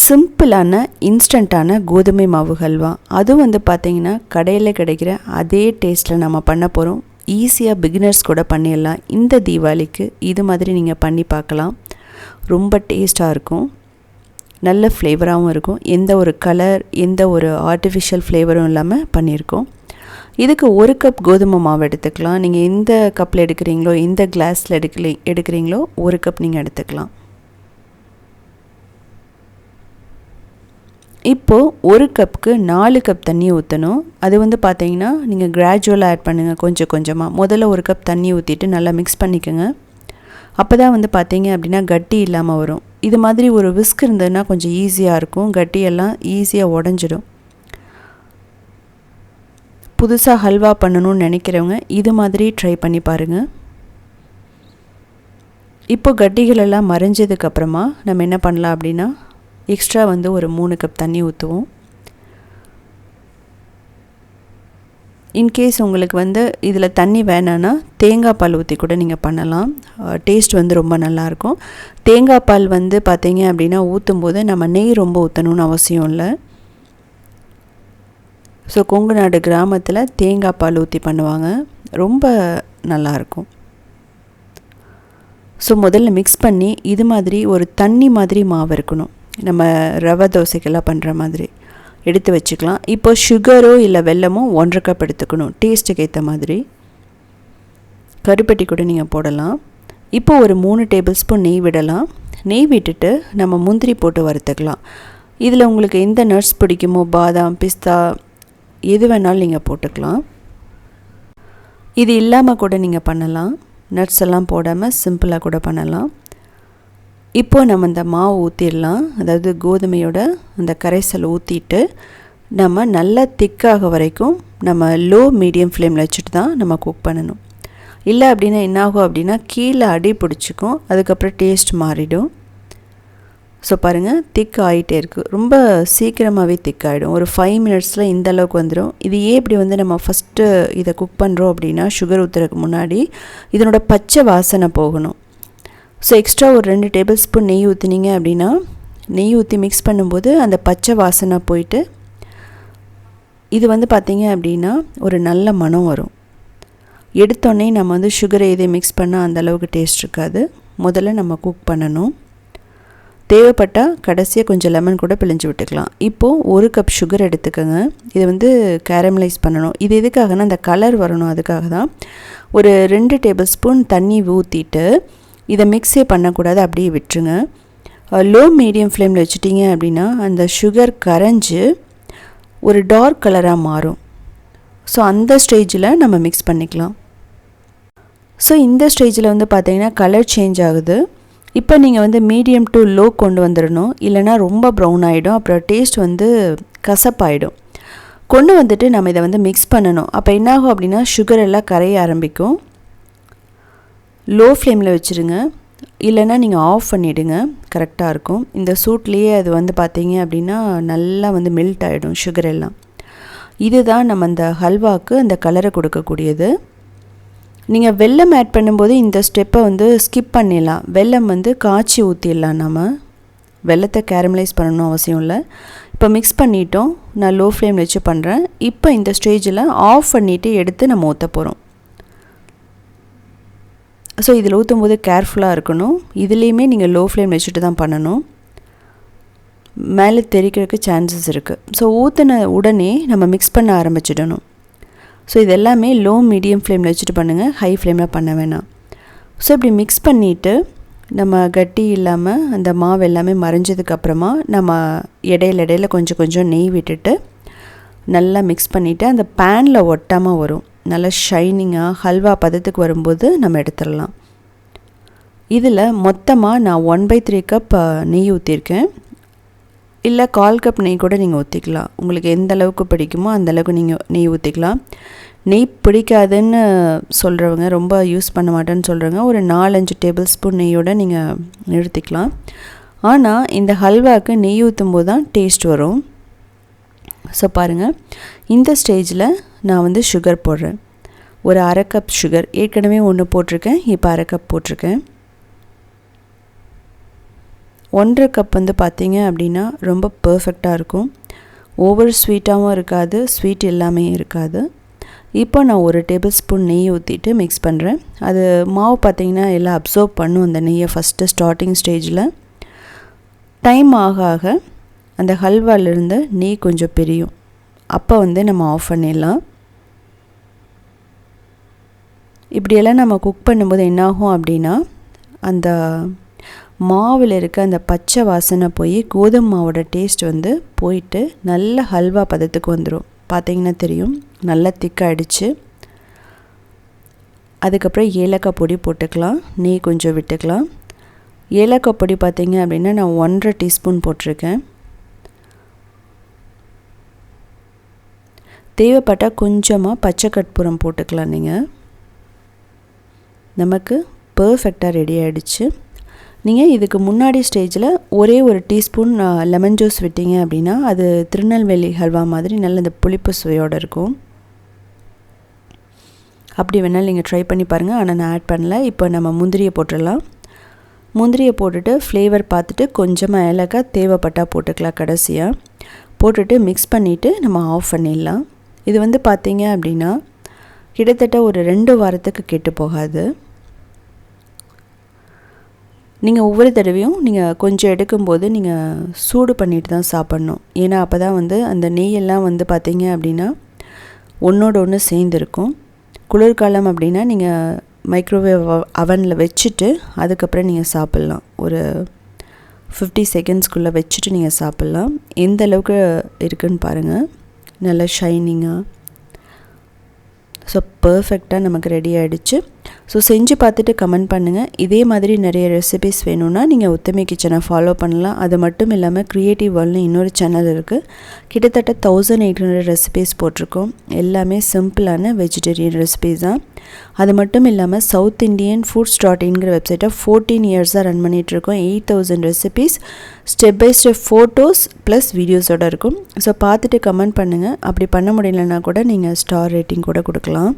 சிம்பிளான இன்ஸ்டண்ட்டான கோதுமை மாவு ஹல்வா. அதுவும் வந்து பார்த்திங்கன்னா கடையில் கிடைக்கிற அதே டேஸ்ட்டில் நம்ம பண்ண போகிறோம் ஈஸியாக பிகினர்ஸ் கூட பண்ணிடலாம். இந்த தீபாவளிக்கு இது மாதிரி நீங்கள் பண்ணி பார்க்கலாம். ரொம்ப டேஸ்ட்டாக இருக்கும். நல்ல ஃப்ளேவராகவும் இருக்கும். எந்த ஒரு கலர் எந்த ஒரு ஆர்டிஃபிஷியல் ஃப்ளேவரும் இல்லாமல் பண்ணியிருக்கோம். இதுக்கு ஒரு கப் கோதுமை மாவு எடுத்துக்கலாம். நீங்கள் எந்த கப்பில் எடுக்கிறீங்களோ எந்த கிளாஸில் எடுக்கலி எடுக்கிறீங்களோ ஒரு கப் நீங்கள் எடுத்துக்கலாம். இப்போது ஒரு கப்புக்கு நாலு கப் தண்ணி ஊற்றணும் அது வந்து பார்த்தீங்கன்னா நீங்கள் கிராஜுவலாக ஆட் பண்ணுங்கள் கொஞ்சம் கொஞ்சமாக முதல்ல ஒரு கப் தண்ணி ஊற்றிட்டு நல்லா மிக்ஸ் பண்ணிக்கோங்க. அப்போ தான் வந்து பார்த்தீங்க அப்படின்னா கட்டி இல்லாமல் வரும். இது மாதிரி ஒரு விஸ்க் இருந்ததுன்னா கொஞ்சம் ஈஸியாக இருக்கும். கட்டியெல்லாம் ஈஸியாக உடஞ்சிடும் புதுசாக ஹல்வா பண்ணணும்னு நினைக்கிறவங்க இது மாதிரி ட்ரை பண்ணி பாருங்கள் இப்போ கட்டிகளெல்லாம் மறைஞ்சதுக்கப்புறமா நம்ம என்ன பண்ணலாம் அப்படின்னா எக்ஸ்ட்ரா வந்து ஒரு மூணு கப் தண்ணி ஊற்றுவோம் இன்கேஸ் உங்களுக்கு வந்து இதில் தண்ணி வேணான்னா தேங்காய் பால் ஊற்றி கூட நீங்கள் பண்ணலாம். டேஸ்ட் வந்து ரொம்ப நல்லாயிருக்கும் தேங்காய் பால் வந்து பார்த்தீங்க அப்படின்னா ஊற்றும் போது நம்ம நெய் ரொம்ப ஊற்றணும்னு அவசியம் இல்லை. ஸோ கொங்கு நாடு கிராமத்தில் தேங்காய் பால் ஊற்றி பண்ணுவாங்க. ரொம்ப நல்லாயிருக்கும் ஸோ முதல்ல மிக்ஸ் பண்ணி இது மாதிரி ஒரு தண்ணி மாதிரி மாவு இருக்கணும். நம்ம ரவை தோசைக்கெல்லாம் பண்ணுற மாதிரி எடுத்து வச்சுக்கலாம். இப்போ சுகரோ இல்லை வெல்லமோ ஒன்றரை கப் எடுத்துக்கணும். டேஸ்ட்டுக்கு ஏற்ற மாதிரி. கருப்பட்டி கூட நீங்கள் போடலாம். இப்போ ஒரு மூணு டேபிள் ஸ்பூன் நெய் விடலாம். நெய் விட்டுட்டு நம்ம முந்திரி போட்டு வறுத்துக்கலாம். இதில் உங்களுக்கு எந்த நட்ஸ் பிடிக்குமோ பாதாம் பிஸ்தா எது வேணாலும் நீங்கள் போட்டுக்கலாம். இது இல்லாமல் கூட நீங்கள் பண்ணலாம். நட்ஸ் எல்லாம் போடாமல் சிம்பிளாக கூட பண்ணலாம். இப்போது நம்ம இந்த மாவு ஊற்றிடலாம் அதாவது கோதுமையோட அந்த கரைசல் ஊற்றிட்டு நம்ம நல்லா திக்காக வரைக்கும் நம்ம லோ மீடியம் ஃப்ளேமில் வச்சுட்டு தான் நம்ம குக் பண்ணணும். இல்லை அப்படின்னா என்னாகும் அப்படின்னா கீழே அடி பிடிச்சிக்கும் அதுக்கப்புறம் டேஸ்ட் மாறிடும். ஸோ பாருங்கள் திக் ஆகிட்டே இருக்குது ரொம்ப சீக்கிரமாகவே திக் ஆகிடும் ஒரு ஃபைவ் மினிட்ஸில் இந்த அளவுக்கு வந்துடும் இது ஏன் இப்படி வந்து நம்ம ஃபஸ்ட்டு இதை குக் பண்ணுறோம் அப்படின்னா சுகர் ஊற்றுறதுக்கு முன்னாடி இதனோட பச்சை வாசனை போகணும். ஸோ எக்ஸ்ட்ரா ஒரு ரெண்டு டேபிள் ஸ்பூன் நெய் ஊற்றினீங்க அப்படின்னா நெய் ஊற்றி மிக்ஸ் பண்ணும்போது அந்த பச்சை வாசனை போயிட்டு இது வந்து பார்த்திங்க அப்படின்னா ஒரு நல்ல மனம் வரும். எடுத்தோடனே நம்ம வந்து சுகரை இதை மிக்ஸ் பண்ணால் அந்த அளவுக்கு டேஸ்ட் இருக்காது. முதல்ல நம்ம குக் பண்ணணும். தேவைப்பட்டால் கடைசியாக கொஞ்சம் லெமன் கூட பிழிஞ்சு விட்டுக்கலாம். இப்போது ஒரு கப் சுகர் எடுத்துக்கோங்க. இதை வந்து கேரமலைஸ் பண்ணணும். இது எதுக்காகனா அந்த கலர் வரணும் அதுக்காக தான் ஒரு ரெண்டு டேபிள் ஸ்பூன் தண்ணி ஊற்றிட்டு இதை மிக்ஸே பண்ணக்கூடாது அப்படியே விட்டுருங்க. லோ மீடியம் ஃப்ளேமில் வச்சுட்டிங்க அப்படின்னா அந்த சுகர் கரைஞ்சி ஒரு டார்க் கலராக மாறும். ஸோ அந்த ஸ்டேஜில் நம்ம மிக்ஸ் பண்ணிக்கலாம். ஸோ இந்த ஸ்டேஜில் வந்து பார்த்திங்கன்னா கலர் சேஞ்ச் ஆகுது. இப்போ நீங்கள் வந்து மீடியம் டு லோ கொண்டு வந்துடணும். இல்லைனா ரொம்ப ப்ரௌன் ஆகிடும் அப்புறம் டேஸ்ட் வந்து கசப்பாயிடும். கொண்டு வந்துட்டு நம்ம இதை வந்து மிக்ஸ் பண்ணணும். அப்போ என்னாகும் அப்படின்னா சுகர் எல்லாம் கரைய ஆரம்பிக்கும். லோ ஃப்ளேமில் வச்சுருங்க. இல்லைன்னா நீங்கள் ஆஃப் பண்ணிவிடுங்க கரெக்டாக இருக்கும். இந்த சூட்லேயே அது வந்து பார்த்தீங்க அப்படின்னா நல்லா வந்து மெல்ட் ஆகிடும் சுகர் எல்லாம். இதுதான் நம்ம அந்த ஹல்வாவுக்கு அந்த கலரை கொடுக்கக்கூடியது. நீங்கள் வெல்லம் ஆட் பண்ணும்போது இந்த ஸ்டெப்பை வந்து ஸ்கிப் பண்ணிடலாம். வெல்லம் வந்து காய்ச்சி ஊற்றிடலாம் நம்ம வெள்ளத்தை கேரமலைஸ் பண்ணணும் அவசியம் இல்லை. இப்போ மிக்ஸ் பண்ணிட்டோம். நான் லோ ஃப்ளேம் வச்சு பண்ணுறேன் இப்போ இந்த ஸ்டேஜில் ஆஃப் பண்ணிவிட்டு எடுத்து நம்ம ஊற்ற போகிறோம் ஸோ இதில் ஊற்றும் போது கேர்ஃபுல்லாக இருக்கணும். இதுலேயுமே நீங்கள் லோ ஃப்ளேம் வச்சுட்டு தான் பண்ணணும். மேலே தெரிக்கிறதுக்கு சான்சஸ் இருக்குது ஸோ ஊற்றின உடனே நம்ம மிக்ஸ் பண்ண ஆரம்பிச்சிடணும். ஸோ இது எல்லாமே லோ மீடியம் ஃப்ளேமில் வச்சுட்டு பண்ணுங்கள் ஹை ஃப்ளேமில் பண்ண வேணாம். ஸோ இப்படி மிக்ஸ் பண்ணிவிட்டு நம்ம கட்டி இல்லாமல் அந்த மாவு எல்லாமே மறைஞ்சதுக்கப்புறமா நம்ம இடையில இடையில கொஞ்சம் கொஞ்சம் நெய் விட்டுட்டு நல்லா மிக்ஸ் பண்ணிவிட்டு அந்த பேனில் ஒட்டாமல் வரும். நல்லா ஷைனிங்காக ஹல்வா பதத்துக்கு வரும்போது நம்ம எடுத்துடலாம். இதில் மொத்தமாக நான் ஒன் பை த்ரீ கப் நெய் ஊற்றிருக்கேன் இல்லை கால் கப் நெய் கூட நீங்கள் ஊற்றிக்கலாம் உங்களுக்கு எந்த அளவுக்கு பிடிக்குமோ அந்த அளவுக்கு நீங்கள் நெய் ஊற்றிக்கலாம் நெய் பிடிக்காதுன்னு சொல்கிறவங்க ரொம்ப யூஸ் பண்ண மாட்டேன்னு சொல்கிறவங்க ஒரு நாலஞ்சு டேபிள் ஸ்பூன் நெய்யோடு நீங்கள் நிறுத்திக்கலாம் ஆனால் இந்த ஹல்வாவுக்கு நெய் ஊற்றும் போது தான் டேஸ்ட் வரும். ஸோ பாருங்கள் இந்த ஸ்டேஜில் நான் வந்து சுகர் போடுறேன். ஒரு அரை கப் சுகர் ஏற்கனவே ஒன்று போட்டிருக்கேன். இப்போ அரை கப் போட்டிருக்கேன். ஒன்றரை கப் வந்து பார்த்திங்க அப்படின்னா ரொம்ப பர்ஃபெக்டாக இருக்கும். ஓவர் ஸ்வீட்டாகவும் இருக்காது. ஸ்வீட் எல்லாமே இருக்காது. இப்போ நான் ஒரு டேபிள் ஸ்பூன் நெய் ஊற்றிட்டு மிக்ஸ் பண்ணுறேன் அது மாவு பார்த்திங்கன்னா எல்லாம் அப்சர்வ் பண்ணும் அந்த நெய்யை ஃபஸ்ட்டு ஸ்டார்டிங் ஸ்டேஜில் டைம் ஆக ஆக அந்த ஹல்வாலேருந்து நெய் கொஞ்சம் பிரியும். அப்போ வந்து நம்ம ஆஃப் பண்ணிடலாம். இப்படியெல்லாம் நம்ம குக் பண்ணும்போது என்னாகும் அப்படின்னா அந்த மாவில் இருக்க அந்த பச்சை வாசனை போய் கோதுமை மாவோட டேஸ்ட் வந்து போயிட்டு நல்ல ஹல்வா பதத்துக்கு வந்துடும் பார்த்தீங்கன்னா தெரியும். நல்லா திக்காயிடுச்சு. அதுக்கப்புறம் ஏலக்காய் பொடி போட்டுக்கலாம். நெய் கொஞ்சம் விட்டுக்கலாம். ஏலக்காய் பொடி பார்த்தீங்க அப்படின்னா நான் ஒன்றரை டீஸ்பூன் போட்டிருக்கேன். தேவைப்பட்டால் கொஞ்சமாக பச்சை கற்பூரம் போட்டுக்கலாம் நீங்கள் நமக்கு பர்ஃபெக்டாக ரெடி ஆகிடுச்சு நீங்கள் இதுக்கு முன்னாடி ஸ்டேஜில் ஒரே ஒரு டீஸ்பூன் லெமன் ஜூஸ் விட்டீங்க அப்படின்னா அது திருநெல்வேலி ஹல்வா மாதிரி நல்ல இந்த புளிப்பு சுவையோடு இருக்கும். அப்படி வேணால் நீங்கள் ட்ரை பண்ணி பாருங்கள் ஆனால் நான் ஆட் பண்ணல. இப்போ நம்ம முந்திரியை போட்டுடலாம். முந்திரியை போட்டுட்டு ஃப்ளேவர் பார்த்துட்டு கொஞ்சமாக ஏலக்காய் தேவைப்பட்டால் போட்டுக்கலாம் கடைசியாக போட்டுட்டு மிக்ஸ் பண்ணிவிட்டு நம்ம ஆஃப் பண்ணிடலாம். இது வந்து பார்த்தீங்க அப்படின்னா கிட்டத்தட்ட ஒரு ரெண்டு வாரத்துக்கு கெட்டு போகாது. நீங்கள் ஒவ்வொரு தடவையும் நீங்கள் கொஞ்சம் எடுக்கும்போது நீங்கள் சூடு பண்ணிட்டு தான் சாப்பிட்ணும். ஏன்னா அப்போ தான் வந்து அந்த நெய்யெல்லாம் வந்து பார்த்தீங்க அப்படின்னா ஒன்றோட ஒன்று சேர்ந்துருக்கும். குளிர்காலம் அப்படின்னா நீங்கள் மைக்ரோவேவ் அவனில் வச்சுட்டு அதுக்கப்புறம் நீங்கள் சாப்பிட்லாம். ஒரு ஃபிஃப்டி செகண்ட்ஸ்குள்ளே வச்சுட்டு நீங்கள் சாப்பிட்லாம். எந்த அளவுக்கு இருக்குன்னு பாருங்கள் நல்லா ஷைனிங்காக ஸோ பர்ஃபெக்டாக நமக்கு ரெடி ஆகிடுச்சு ஸோ செஞ்சு பார்த்துட்டு கமெண்ட் பண்ணுங்கள் இதே மாதிரி நிறைய ரெசிபிஸ் வேணும்னா நீங்கள் உத்தமி கிச்சனை ஃபாலோ பண்ணலாம். அது மட்டும் இல்லாமல் க்ரியேட்டிவ் வேர்ல்ட்னு இன்னொரு சேனல் இருக்குது கிட்டத்தட்ட தௌசண்ட் எயிட் ஹண்ட்ரட் ரெசிபிஸ் போட்டிருக்கோம். எல்லாமே சிம்பிளான வெஜிடேரியன் ரெசிபிஸ் தான். அது மட்டும் இல்லாமல் சவுத் இண்டியன் ஃபுட்ஸ் டாட் இன்கிற வெப்சைட்டை ஃபோர்டீன் இயர்ஸாக ரன் பண்ணிகிட்ருக்கோம் eight thousand recipes step by step photos plus வீடியோஸோடு இருக்கும். ஸோ பார்த்துட்டு கமெண்ட் பண்ணுங்கள் அப்படி பண்ண முடியலன்னா கூட நீங்கள் ஸ்டார் ரேட்டிங் கூட கொடுக்கலாம்.